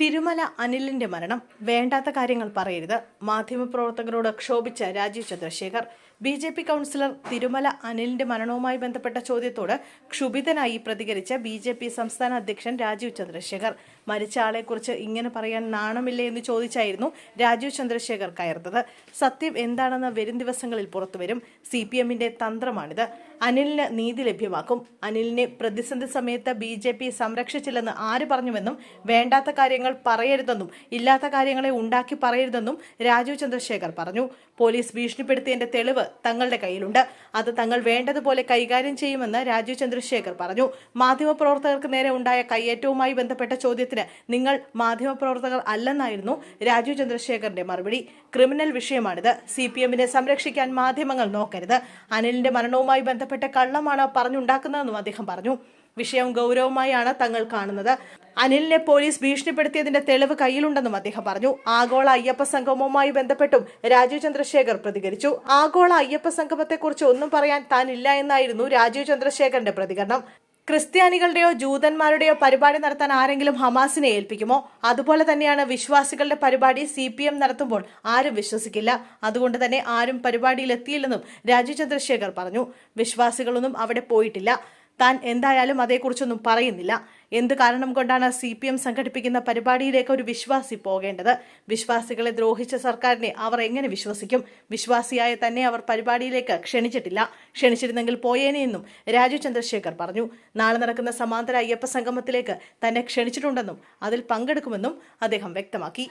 തിരുമല അനിലിന്റെ മരണം വേണ്ടാത്ത കാര്യങ്ങൾ പറയരുത്. മാധ്യമപ്രവർത്തകരോട് ക്ഷോഭിച്ച Rajeev Chandrasekhar B J P councillor Thirumala അനിലിന്റെ മരണവുമായി ബന്ധപ്പെട്ട ചോദ്യത്തോട് ക്ഷുഭിതനായി പ്രതികരിച്ച ബി ജെ പി സംസ്ഥാന അധ്യക്ഷൻ രാജീവ് ചന്ദ്രശേഖർ. മരിച്ച ആളെക്കുറിച്ച് ഇങ്ങനെ പറയാൻ നാണമില്ലേ എന്ന് ചോദിച്ചായിരുന്നു രാജീവ് ചന്ദ്രശേഖർ കയർത്തത്. സത്യം എന്താണെന്ന് വരും ദിവസങ്ങളിൽ പുറത്തുവരും. സി പി എമ്മിന്റെ തന്ത്രമാണിത്. അനിലിന് നീതി ലഭ്യമാക്കും. അനിലിനെ പ്രതിസന്ധി സമയത്ത് ബി ജെ പി സംരക്ഷിച്ചില്ലെന്ന് ആര് പറഞ്ഞുവെന്നും വേണ്ടാത്ത കാര്യങ്ങൾ പറയരുതെന്നും ഇല്ലാത്ത കാര്യങ്ങളെ ഉണ്ടാക്കി പറയരുതെന്നും രാജീവ് ചന്ദ്രശേഖർ പറഞ്ഞു. പോലീസ് ഭീഷണിപ്പെടുത്തിയതിന്റെ തെളിവ് തങ്ങളുടെ കയ്യിലുണ്ട്. അത് തങ്ങൾ വേണ്ടതുപോലെ കൈകാര്യം ചെയ്യുമെന്ന് രാജീവ് ചന്ദ്രശേഖർ പറഞ്ഞു. മാധ്യമപ്രവർത്തകർക്ക് നേരെ ഉണ്ടായ കയ്യേറ്റവുമായി ബന്ധപ്പെട്ട ചോദ്യത്തിന് നിങ്ങൾ മാധ്യമപ്രവർത്തകർ അല്ലെന്നായിരുന്നു രാജീവ് ചന്ദ്രശേഖറിന്റെ മറുപടി. ക്രിമിനൽ വിഷയമാണിത്. സി പി എമ്മിനെ സംരക്ഷിക്കാൻ മാധ്യമങ്ങൾ നോക്കരുത്. അനിലിന്റെ മരണവുമായി ബന്ധപ്പെട്ട കള്ളമാണ് പറഞ്ഞുണ്ടാക്കുന്നതെന്നും അദ്ദേഹം പറഞ്ഞു. വിഷയം ഗൗരവമായാണ് തങ്ങൾ കാണുന്നത്. അനിലിനെ പോലീസ് ഭീഷണിപ്പെടുത്തിയതിന്റെ തെളിവ് കയ്യിലുണ്ടെന്നും അദ്ദേഹം പറഞ്ഞു. ആഗോള അയ്യപ്പ സംഗമവുമായി ബന്ധപ്പെട്ടും രാജീവ് ചന്ദ്രശേഖർ പ്രതികരിച്ചു. ആഗോള അയ്യപ്പ സംഗമത്തെക്കുറിച്ച് ഒന്നും പറയാൻ താനില്ല എന്നായിരുന്നു രാജീവ് ചന്ദ്രശേഖറിന്റെ പ്രതികരണം. ക്രിസ്ത്യാനികളുടെയോ ജൂതന്മാരുടെയോ പരിപാടി നടത്താൻ ആരെങ്കിലും ഹമാസിനെ ഏൽപ്പിക്കുമോ? അതുപോലെ തന്നെയാണ് വിശ്വാസികളുടെ പരിപാടി സി പി എം നടത്തുമ്പോൾ ആരും വിശ്വസിക്കില്ല. അതുകൊണ്ട് തന്നെ ആരും പരിപാടിയിൽ എത്തിയില്ലെന്നും രാജീവ് ചന്ദ്രശേഖർ പറഞ്ഞു. വിശ്വാസികളൊന്നും അവിടെ പോയിട്ടില്ല. താൻ എന്തായാലും അതേക്കുറിച്ചൊന്നും പറയുന്നില്ല. എന്ത് കാരണം കൊണ്ടാണ് സി പി എം സംഘടിപ്പിക്കുന്ന പരിപാടിയിലേക്ക് ഒരു വിശ്വാസി പോകേണ്ടത്? വിശ്വാസികളെ ദ്രോഹിച്ച സർക്കാരിനെ അവർ എങ്ങനെ വിശ്വസിക്കും? വിശ്വാസിയായ തന്നെ അവർ പരിപാടിയിലേക്ക് ക്ഷണിച്ചിട്ടില്ല. ക്ഷണിച്ചിരുന്നെങ്കിൽ പോയേനെയെന്നും രാജു ചന്ദ്രശേഖർ പറഞ്ഞു. നാളെ നടക്കുന്ന സമാന്തര അയ്യപ്പ സംഗമത്തിലേക്ക് തന്നെ ക്ഷണിച്ചിട്ടുണ്ടെന്നും അതിൽ പങ്കെടുക്കുമെന്നും അദ്ദേഹം വ്യക്തമാക്കി.